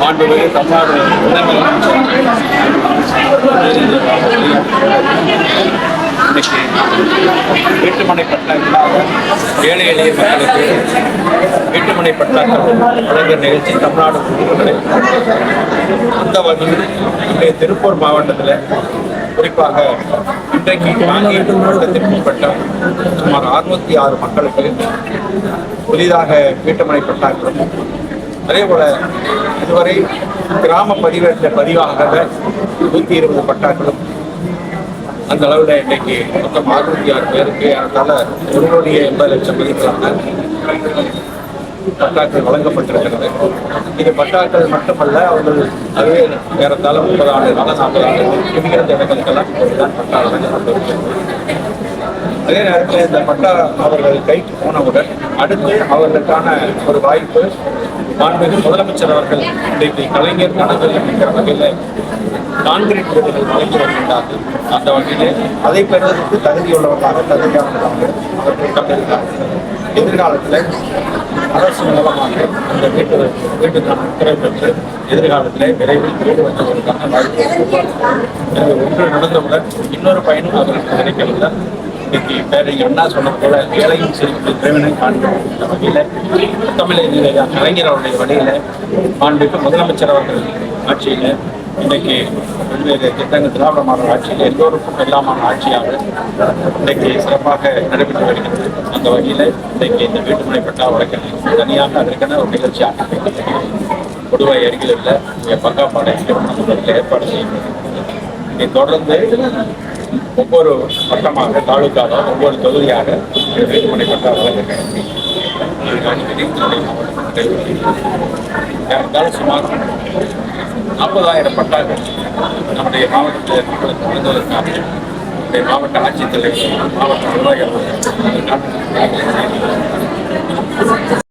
ஆண்டுகளில் தமிழ்நாடு இன்னைக்கு வீட்டுமனை பட்டா ஏழை எளிய மக்களுக்கு வீட்டுமனை பட்டாக்கள் வழங்குகிற நிகழ்ச்சி தமிழ்நாடு அந்த வகையில் இன்றைய திருப்பூர் மாவட்டத்தில் குறிப்பாக இன்றைக்கு நான்கு மாவட்டத்திற்கு சுமார் அறுநூத்தி ஆறு மக்களுக்கு புதிதாக வீட்டுமனை பட்டாக்களும் அதே போல இதுவரை கிராம பதிவேற்ற பதிவாக நூத்தி இருபது பட்டாக்களும் அந்த அளவில் இன்னைக்கு மொத்தம் அறுநூத்தி ஆறு பேருக்கு அதனால ஒரு கோடியே எண்பது லட்சம் மதிப்பிலான பட்டாக்கள் வழங்கப்பட்டிருக்கிறது. இது பட்டாக்கள் மட்டுமல்ல அவர்கள் அதே ஏறத்தாழ முப்பது ஆண்டு கால நாற்பது ஆண்டு மிகுந்த இடங்களுக்கெல்லாம் இப்போதுதான் பட்டா வழங்கப்பட்டிருக்கிறது. அதே நேரத்தில் இந்த பட்டா அவர்கள் கைக்கு போனவுடன் அடுத்து அவர்களுக்கான ஒரு வாய்ப்பு மாண்புமிகு முதலமைச்சர் அவர்கள் இன்றைக்கு கலைஞர் கனவு என்கிற வகையில் கான்கிரீட் வீடுகள் வழங்கி வருகின்றார்கள். அந்த வகையில் அதை பெறுவதற்கு தகுதியுள்ளவர்களாக தகுதியானவர்களாக அவர்கள் கண்டிருக்கிறார்கள். எதிர்காலத்தில் அரசு மூலமாக அந்த வீட்டு வீட்டுக்கான உத்தரவு பெற்று எதிர்காலத்திலே விரைவில் வீடு வந்தவர்களுக்கான வாய்ப்பு ஒன்று நடந்தவுடன் இன்னொரு பயனும் அவர்களுக்கு கிடைக்கவில்லை. இன்னைக்கு பேரறிஞர் அண்ணா சொன்ன போல ஏழையும் சிரிப்பு திறவினை காண்பிக்கின்ற வகையில் தமிழக கலைஞர் அவருடைய வழியில மாண்புக்கு முதலமைச்சர் அவர்கள் ஆட்சியில இன்னைக்கு பல்வேறு திட்டங்கள் திராவிட மாடல் ஆட்சியில் எல்லோருக்கும் எல்லாமான ஆட்சியாக இன்னைக்கு சிறப்பாக நடைபெற்று வருகிறது. அந்த வகையில இன்னைக்கு இந்த பட்டா வழக்கில் தனியாக அதற்கான ஒரு நிகழ்ச்சியாக புதுவை அருகில் உள்ள இங்கே பங்காப்பாளையத்தில் ஏற்பாடு செய்யணும் இதை தொடர்ந்து ஒவ்வொரு வட்டமாக தாலுக்காக ஒவ்வொரு தொகுதியாக இந்த பட்டா வழங்குகிறது சுமார் நாற்பதாயிரம் பட்டாக்கள் நம்முடைய மாவட்டத்தில் மக்களுக்கு வழங்குவதற்காக மாவட்ட ஆட்சித்தலைவர் மாவட்ட நிர்வாகிகள்